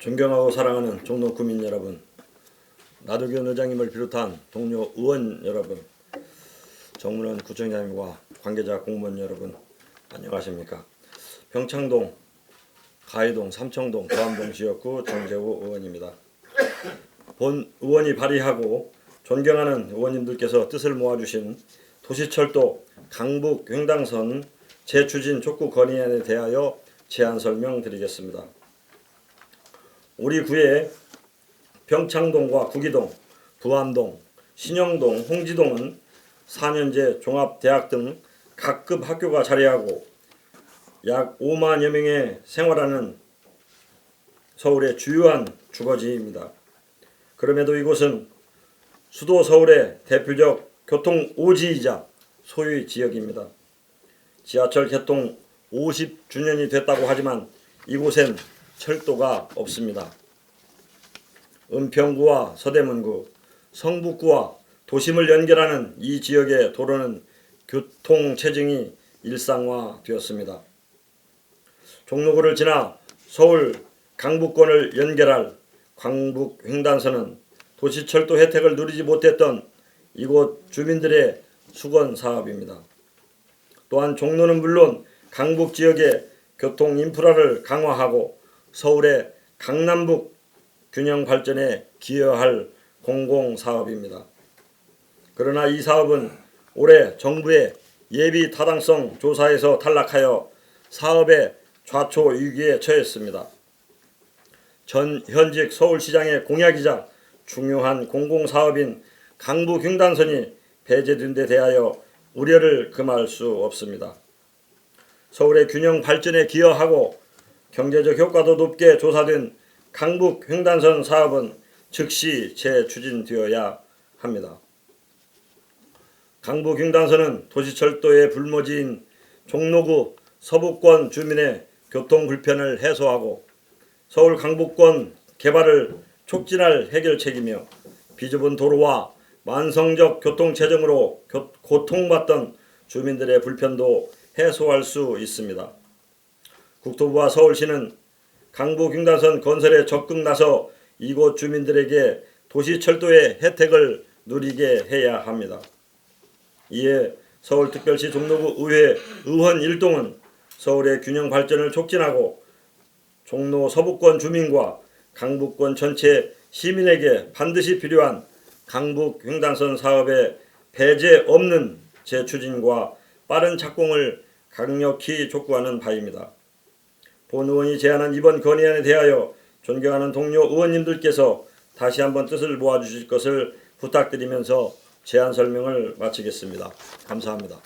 존경하고 사랑하는 종로 구민 여러분, 나도균 의장님을 비롯한 동료 의원 여러분, 정문원 구청장님과 관계자 공무원 여러분, 안녕하십니까? 평창동, 가해동, 삼청동, 도암동 지역구 정재호 의원입니다. 본 의원이 발의하고 존경하는 의원님들께서 뜻을 모아주신 도시철도 강북 횡당선 재추진 촉구 건의안에 대하여 제안 설명 드리겠습니다. 우리 구에 병창동과 구기동, 부암동, 신영동, 홍지동은 4년제 종합대학 등 각급 학교가 자리하고 약 5만여 명의 생활하는 서울의 주요한 주거지입니다. 그럼에도 이곳은 수도 서울의 대표적 교통 오지이자 소유 지역입니다. 지하철 개통 50주년이 됐다고 하지만 이곳엔 철도가 없습니다. 은평구와 서대문구, 성북구와 도심을 연결하는 이 지역의 도로는 교통 체증이 일상화되었습니다. 종로구를 지나 서울 강북권을 연결할 광북 횡단선은 도시철도 혜택을 누리지 못했던 이곳 주민들의 수건 사업입니다. 또한 종로는 물론 강북 지역의 교통 인프라를 강화하고 서울의 강남북 균형 발전에 기여할 공공 사업입니다. 그러나 이 사업은 올해 정부의 예비 타당성 조사에서 탈락하여 사업의 좌초 위기에 처했습니다. 전 현직 서울시장의 공약이자 중요한 공공사업인 강북 횡단선이 배제된 데 대하여 우려를 금할 수 없습니다. 서울의 균형 발전에 기여하고 경제적 효과도 높게 조사된 강북 횡단선 사업은 즉시 재추진되어야 합니다. 강북 횡단선은 도시철도의 불모지인 종로구 서북권 주민의 교통 불편을 해소하고 서울 강북권 개발을 촉진할 해결책이며 비좁은 도로와 만성적 교통 체증으로 교- 고통받던 주민들의 불편도 해소할 수 있습니다. 국토부와 서울시는 강북 횡단선 건설에 적극 나서 이곳 주민들에게 도시 철도의 혜택을 누리게 해야 합니다. 이에 서울특별시 종로구 의회 의원 일동은 서울의 균형 발전을 촉진하고 종로 서북권 주민과 강북권 전체 시민에게 반드시 필요한 강북 횡단선 사업의 배제 없는 재추진과 빠른 착공을 강력히 촉구하는 바입니다. 본 의원이 제안한 이번 건의안에 대하여 존경하는 동료 의원님들께서 다시 한번 뜻을 모아주실 것을 부탁드리면서 제안 설명을 마치겠습니다. 감사합니다.